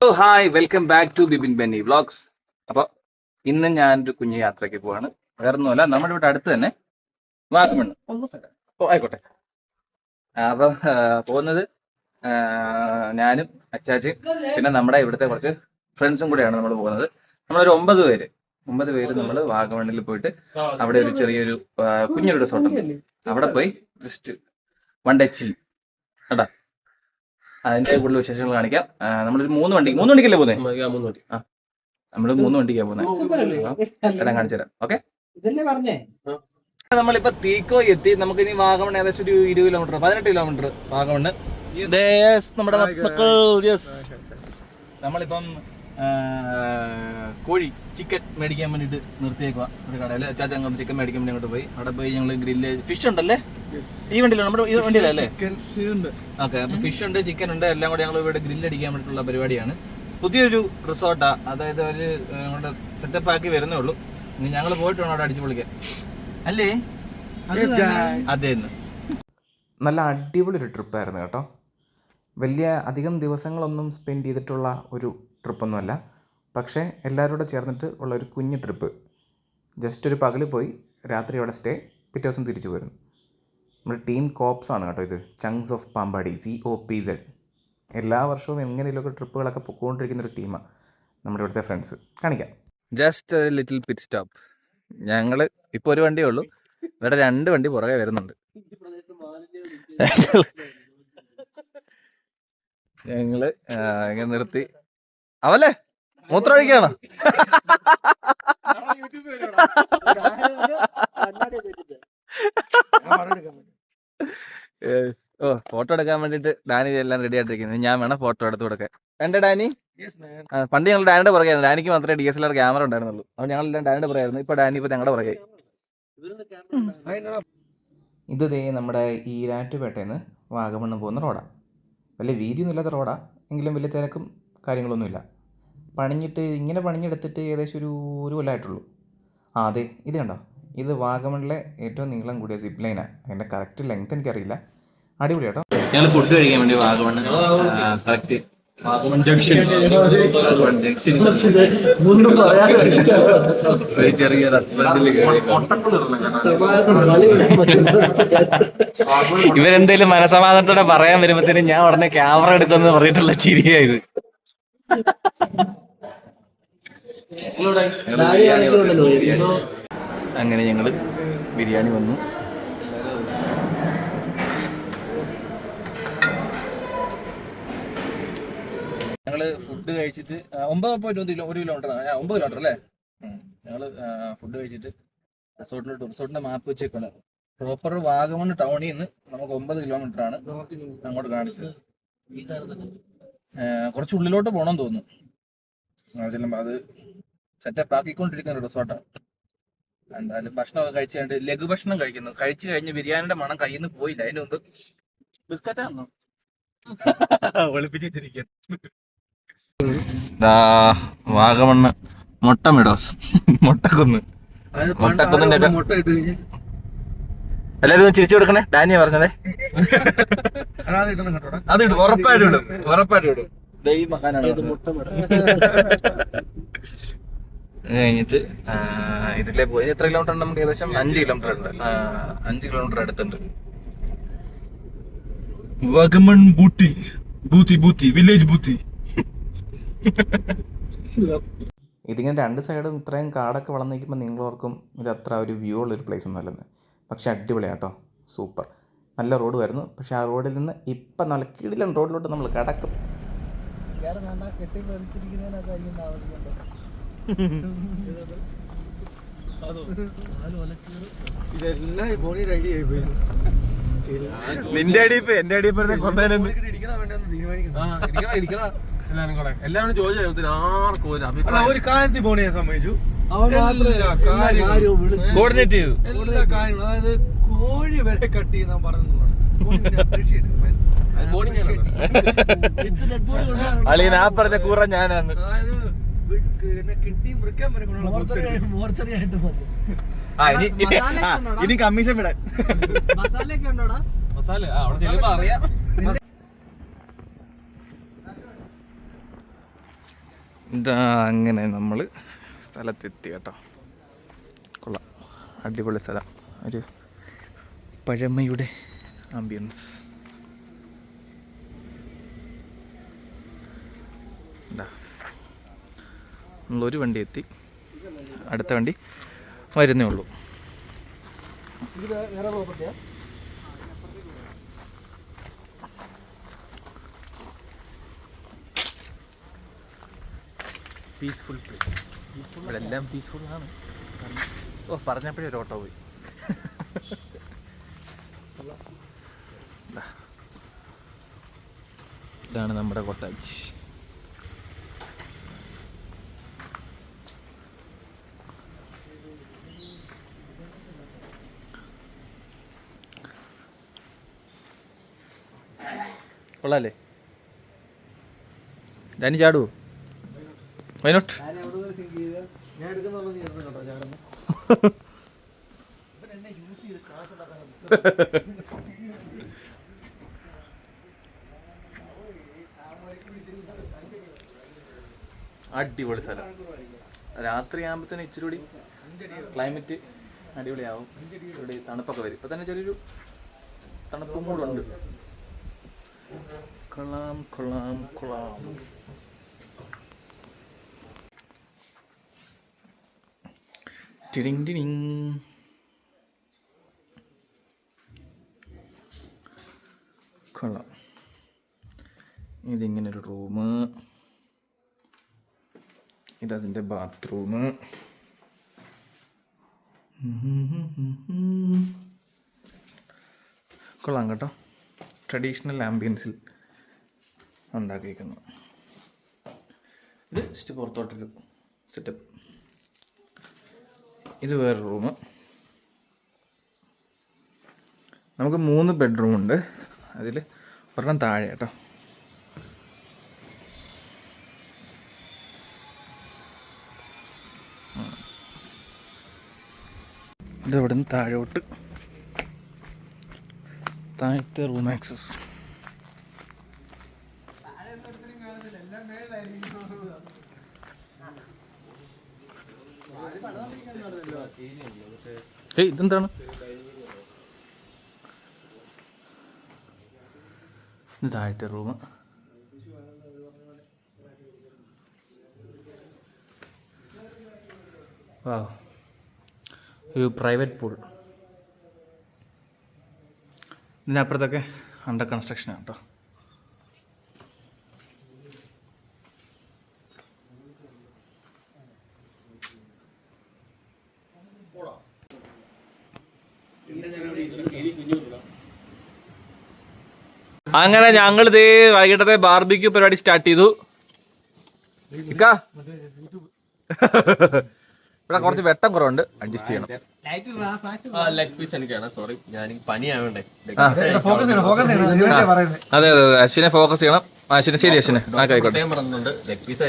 Hello hi welcome back to Bibin Benny vlogs അപ്പോൾ ഇന്ന് ഞാൻ ഒരു കുഞ്ഞു യാത്രയ്ക്ക് പോവാണ്. വേറെ ഒന്നുമല്ല നമ്മുടെ ഇവിടെ അടുത്ത് തന്നെ വാഗമണ്. ഓ ആയിക്കോട്ടെ. അപ്പം പോകുന്നത് ഞാനും അച്ചാച്ചയും പിന്നെ നമ്മുടെ ഇവിടുത്തെ കുറച്ച് ഫ്രണ്ട്സും കൂടെയാണ് നമ്മൾ പോകുന്നത്. നമ്മളൊരു ഒമ്പത് പേര്. ഒമ്പത് പേര് നമ്മൾ വാഗമണ്ണിൽ പോയിട്ട് അവിടെ ഒരു ചെറിയൊരു കുഞ്ഞൊരു റിസോർട്ട് അവിടെ പോയി ജസ്റ്റ് വൺ ഡേ ചിൽ കേട്ടാ? അതിന്റെ കൂടുതൽ വിശേഷങ്ങൾ കാണിക്കാം. നമ്മളൊരു മൂന്ന് വണ്ടി മൂന്ന് വണ്ടിക്കല്ലേ പോകുന്നത് നമ്മൾ മൂന്ന് വണ്ടിക്കാ പോകുന്നത് എല്ലാം കാണിച്ചു തരാം. ഓക്കെ? ഇതല്ലേ പറഞ്ഞേ? നമ്മളിപ്പോ തീക്കോ എത്തി. നമുക്ക് ഇനി വാഗമൺ ഏകദേശം ഒരു ഇരുപത് കിലോമീറ്റർ പതിനെട്ട് കിലോമീറ്റർ വാഗമണ്. നമ്മുടെ മക്കൾ നമ്മളിപ്പം കോഴി ചിക്കൻ മേടിക്കാൻ വേണ്ടിയിട്ട് നിർത്തിയേക്കുക ഒരു കടയിൽ. ചാച്ചങ്ങ ചിക്കൻ മേടിക്കാൻ വേണ്ടി അങ്ങോട്ട് പോയി. അവിടെ പോയി ഞങ്ങൾ ഗ്രില്ല് ഫിഷ് ഉണ്ടല്ലേ? ഈ വണ്ടിയിലാണ് നമ്മുടെ ഈ വണ്ടിയിലല്ലേ? ഓക്കെ അപ്പൊ ഫിഷ് ഉണ്ട് ചിക്കൻ ഉണ്ട് എല്ലാം കൂടി ഞങ്ങൾ ഇവിടെ ഗ്രില്ല് അടിക്കാൻ വേണ്ടിയിട്ടുള്ള പരിപാടിയാണ്. പുതിയൊരു റിസോർട്ടാ അതായത് ഒരു സെറ്റപ്പ് ആക്കി വരുന്നേ ഉള്ളൂ. ഇനി ഞങ്ങൾ പോയിട്ട് വേണം അവിടെ അടിച്ചു പൊളിക്കാൻ. അല്ലേ? അതെ നല്ല അടിപൊളി ഒരു ട്രിപ്പായിരുന്നു കേട്ടോ. വലിയ അധികം ദിവസങ്ങളൊന്നും സ്പെൻഡ് ചെയ്തിട്ടുള്ള ഒരു ട്രിപ്പൊന്നുമല്ല. പക്ഷേ എല്ലാവരും കൂടെ ചേർന്നിട്ട് ഉള്ള ഒരു കുഞ്ഞു ട്രിപ്പ്. ജസ്റ്റ് ഒരു പകൽ പോയി രാത്രി അവിടെ സ്റ്റേ പിറ്റേ ദിവസം തിരിച്ചു പോരുന്നു. നമ്മുടെ ടീം കോപ്സ് ആണ് കേട്ടോ ഇത്. Chunks of Pampady C O P Z എല്ലാ വർഷവും എങ്ങനെയൊക്കെ ട്രിപ്പുകളൊക്കെ പൊക്കോണ്ടിരിക്കുന്ന ഒരു ടീമാണ് നമ്മുടെ ഇവിടുത്തെ ഫ്രണ്ട്സ്. കാണിക്കാം. ജസ്റ്റ് ലിറ്റിൽ പിറ്റ് സ്റ്റോപ്പ് ഞങ്ങൾ ഇപ്പോൾ ഒരു വണ്ടിയേ ഉള്ളൂ. ഇവിടെ രണ്ട് വണ്ടി പുറകെ വരുന്നുണ്ട്. ഞങ്ങൾ ആ, ഇങ്ങനെ നിർത്തി. അവല്ലേ? മൂത്രം ഒഴിക്കാണോ ഓ ഫോട്ടോ എടുക്കാൻ വേണ്ടിട്ട് ഡാനി എല്ലാം റെഡി ആയിട്ടിരിക്കുന്നത് ഞാൻ വേണം ഫോട്ടോ എടുത്ത് കൊടുക്കാൻ. എന്റെ ഡാനി? പണ്ട് ഞങ്ങൾ ഡാനിയുടെ പുറകെയായിരുന്നു ഡാനിക്ക് മാത്രമേ D S L R camera ഉണ്ടായിരുന്നുള്ളൂ. അപ്പോൾ ഞങ്ങൾ എല്ലാം ഡാനിയുടെ പുറകെയായിരുന്നു. ഇപ്പൊ ഡാനി ഇപ്പൊ ഞങ്ങളുടെ പുറകെ ഇത് ദേ നമ്മുടെ ഈരാറ്റുപേട്ടയിൽ നിന്ന് വാഗമണ്ണ് പോകുന്ന റോഡാണ് വലിയ വീതിയൊന്നും ഇല്ലാത്ത റോഡാണ് എങ്കിലും വലിയ തിരക്കും കാര്യങ്ങളൊന്നുമില്ല. പണിഞ്ഞിട്ട് ഇങ്ങനെ പണിഞ്ഞെടുത്തിട്ട് ഏകദേശം ഒരു ഒരു കൊല്ലമായിട്ടുള്ളൂ ആ അതെ ഇത് കണ്ടോ? ഇത് വാഗമണിലെ ഏറ്റവും നീളം കൂടിയ സിപ്പ് ലൈനാണ് അതിന്റെ കറക്റ്റ് ലെങ്ത് എനിക്കറിയില്ല. അടിപൊളി കേട്ടോ. ഞങ്ങൾ ഫുഡ് കഴിക്കാൻ വേണ്ടി വാഗമൺ കറക്റ്റ് വാഗമൺ ജംഗ്ഷൻ ചെറിയ ഇവരെന്തേലും മനസമാധാനത്തോടെ പറയാൻ വരുമ്പോഴത്തേനും ഞാൻ ഉടനെ ക്യാമറ എടുക്കുമെന്ന് പറഞ്ഞിട്ടുള്ള ചിരിയായത് അങ്ങനെ ഞങ്ങൾ ബിരിയാണി വന്നു. ഞങ്ങൾ ഫുഡ് കഴിച്ചിട്ട് ഒമ്പത് പോയിട്ട് ഒന്ന് കിലോ ഒരു കിലോമീറ്റർ ഒമ്പത് കിലോമീറ്റർ അല്ലേ? ഞങ്ങൾ ഫുഡ് കഴിച്ചിട്ട് റിസോർട്ടിലോട്ട് റിസോർട്ടിന്റെ മാപ്പ് വെച്ചേക്കാണ് പ്രോപ്പർ വാഗമൺ ടൗണിൽ നിന്ന് നമുക്ക് ഒമ്പത് കിലോമീറ്റർ ആണ് അങ്ങോട്ട് കാണിച്ചത്. കുറച്ച് ഉള്ളിലോട്ട് പോകണം തോന്നുന്നു. ആ, ചെല്ലുമ്പോ അത് സെറ്റപ്പ് ആക്കിക്കൊണ്ടിരിക്കുന്ന റിസോർട്ടാണ് എന്തായാലും ഭക്ഷണമൊക്കെ കഴിച്ച് കഴിഞ്ഞിട്ട് ലഘു ഭക്ഷണം കഴിക്കുന്നു. കഴിച്ചു കഴിഞ്ഞ് ബിരിയാണിയുടെ മണം കയ്യിൽ നിന്ന് പോയില്ല. അതിന് മുമ്പ് ബിസ്ക്കറ്റാണോ ഒളിപ്പിച്ചിരിക്കുന്നു വാഗമണ്ണ് മുട്ട മുട്ടമിടോസ് മുട്ടക്കുന്ന് മുട്ടക്കുന്നിന്റെ എല്ലാരും ചിരിച്ചു കൊടുക്കണേ. ഡാനിയ പറഞ്ഞതേ. അത് ഇടും. ഉറപ്പായിട്ടും ഇടും. ഉറപ്പായിട്ടും ഇടും. കഴിഞ്ഞിട്ട് ആ, ഇതിലെ പോയി. എത്ര കിലോമീറ്റർ ഉണ്ട് നമുക്ക് ഏകദേശം? അഞ്ച് കിലോമീറ്റർ ഉണ്ട്. അഞ്ച് കിലോമീറ്റർ അടുത്തുണ്ട്. വഗമൺ ബൂട്ടി. ബൂത്തി ബൂത്തി. വില്ലേജ് ബൂത്തി. ഇതിങ്ങനെ രണ്ട് സൈഡും ഇത്രയും കാടൊക്കെ വളർന്നു നിൽക്കുമ്പോൾ നിങ്ങൾ ഓർക്കും ഇത് അത്ര ഒരു വ്യൂ ഉള്ളൊരു പ്ലേസ് ഒന്നും അല്ലെന്ന് പക്ഷേ അടിപൊളിയാണ് കേട്ടോ സൂപ്പർ. നല്ല റോഡ് വരുന്നു. പക്ഷേ ആ റോഡിൽ നിന്ന് ഇപ്പം നല്ല കിടിലൻ റോഡിലോട്ട് നമ്മൾ കടക്കും. ഇതെല്ലാം ഐഡിയ ആയി പോയി. നിന്റെ അടിയിപ്പ് എന്റെ അടിയിപ്പ് എല്ലാവരും ചോദിച്ചു ആർക്കും ഒരു കാര്യത്തിൽ ബോണിയെ സമ്മതിച്ചു അവൻ മാത്രമേ എല്ലാ കാര്യവും വിളിച്ചു കോർഡിനേറ്റ് ചെയ്തു എല്ലാ കാര്യങ്ങളും അതായത് കോഴി വരെ കട്ട് ചെയ്യുന്ന പറഞ്ഞു അളിയൻ ആ പറഞ്ഞ കൂറ ഞാനാണ് അതായത് കിട്ടി മൃക്കാൻ വരെ മോർച്ചറി ആയിട്ട് വന്നു ആ ഇനി ഇനി- കമ്മീഷൻ വിടാൻ. മസാല ആ, അവിടെ ചെല്ലുമ്പോ അറിയാം. ഇതാ അങ്ങനെ നമ്മൾ സ്ഥലത്തെത്തി കേട്ടോ. കൊള്ളാം. അടിപൊളി സ്ഥലം. ഒരു പഴമയുടെ ആംബിയൻസ് എന്താ വണ്ടി എത്തി. അടുത്ത വണ്ടി വരുന്നേ ഉള്ളൂ. പീസ്ഫുൾ പ്ലേസ് ഇവിടെ എല്ലാം പീസ്ഫുൾ ആണ്. ഓ പറഞ്ഞപ്പോഴേ ഒരു ഓട്ടോ പോയി. ഇതാണ് നമ്മുടെ കൊട്ടാജ് കൊള്ളാല്ലേ? ഡാനി ചാടുവോ വൈനോട്ട് അടിപൊളി സ്ഥലം. രാത്രി ആകുമ്പോഴത്തേന് ഇച്ചിരി കൂടി ക്ലൈമറ്റ് അടിപൊളിയാവും. ഇവിടെ തണുപ്പൊക്കെ വരും. ഇപ്പൊ തന്നെ ചെറിയൊരു തണുപ്പും കൂടെ ഉണ്ട്. കൊള്ളാം കൊള്ളാം കൊള്ളാം. ടിടിങ് ടിടിങ് കൊള്ളാം. ഇതിങ്ങനൊരു റൂം ഇതതിന്റെ ബാത്റൂം. കൊള്ളാം കേട്ടോ. ട്രഡീഷണൽ ആംബിയൻസിൽ ഉണ്ടാക്കിയിരിക്കുന്നു. ഇത് ജസ്റ്റ് പുറത്തോട്ടൊരു സെറ്റപ്പ് ഇത് വേറെ റൂം നമുക്ക് മൂന്ന് ബെഡ്റൂം ഉണ്ട്. അതിൽ ഒരെണ്ണം താഴെ കേട്ടോ. ഇത് നിന്ന് താഴോട്ട്. താഴത്തെ റൂം ആക്സസ് ഏയ് ഇതെന്താണ്? ഇത് താഴത്തെ റൂം. വാ. ഒരു പ്രൈവറ്റ് പൂൾ. ഇതിനപ്പുറത്തൊക്കെ അണ്ടർ കൺസ്ട്രക്ഷനാണ് കേട്ടോ അങ്ങനെ ഞങ്ങൾ ഇതേ വൈകിട്ടത്തെ ബാർബിക്യൂ പരിപാടി സ്റ്റാർട്ട് ചെയ്തു. ഇക്കാ. ഇവിടെ കുറച്ച് വെട്ടം കുറവുണ്ട്. അഡ്ജസ്റ്റ് ചെയ്യണം. പീസ് അതെ അതെ അതെ. അശ്വിനെ ഫോക്കസ് ചെയ്യണം. അശ്വിനെ ശരി അശ്വിനെ. ആയിക്കോട്ടെ. പീസ്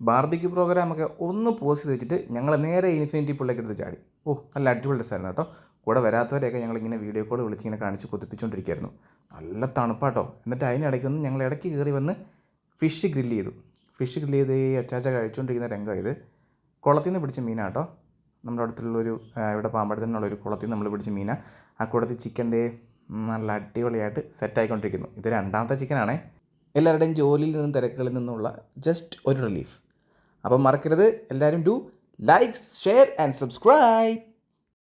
ബാർബിക്യൂ പ്രോഗ്രാം ഒക്കെ ഒന്ന് പോസ്റ്റ് ചെയ്ത് വെച്ചിട്ട് ഞങ്ങൾ നേരെ ഇൻഫിനിറ്റി പുള്ളിലേക്ക് എടുത്ത് ചാടി. ഓ നല്ല അടിപൊളി ഡ്രസ്സായിരുന്നു കേട്ടോ. കൂടെ വരാത്തവരെയൊക്കെ ഞങ്ങളിങ്ങനെ വീഡിയോ കോൾ വിളിച്ചിങ്ങനെ കാണിച്ച് കൊതിപ്പിച്ചുകൊണ്ടിരിക്കുകയായിരുന്നു നല്ല തണുപ്പാട്ടോ. എന്നിട്ട് അതിനിടയ്ക്കൊന്ന് ഞങ്ങൾ ഇടയ്ക്ക് കയറി വന്ന് ഫിഷ് ഗ്രില്ല് ചെയ്തു. ഫിഷ് ഗ്രില്ല് ചെയ്ത് ഈ അച്ചാച്ച കഴിച്ചുകൊണ്ടിരിക്കുന്ന രംഗം ഇത് കുളത്തിൽ നിന്ന് പിടിച്ച മീനാട്ടോ. നമ്മുടെ അടുത്തുള്ളൊരു ഇവിടെ പാമ്പടത്തിനുള്ളൊരു കുളത്തിൽ നിന്ന് നമ്മൾ പിടിച്ച മീന. ആ കുളത്തിൽ ചിക്കന്റെ നല്ല അടിപൊളിയായിട്ട് സെറ്റായിക്കൊണ്ടിരിക്കുന്നു ഇത് രണ്ടാമത്തെ ചിക്കനാണേ എല്ലാവരുടെയും ജോലിയിൽ നിന്നും തിരക്കുകളിൽ നിന്നുള്ള ജസ്റ്റ് ഒരു റിലീഫ് അപ്പം മറക്കരുത്. എല്ലാവരും do like share and subscribe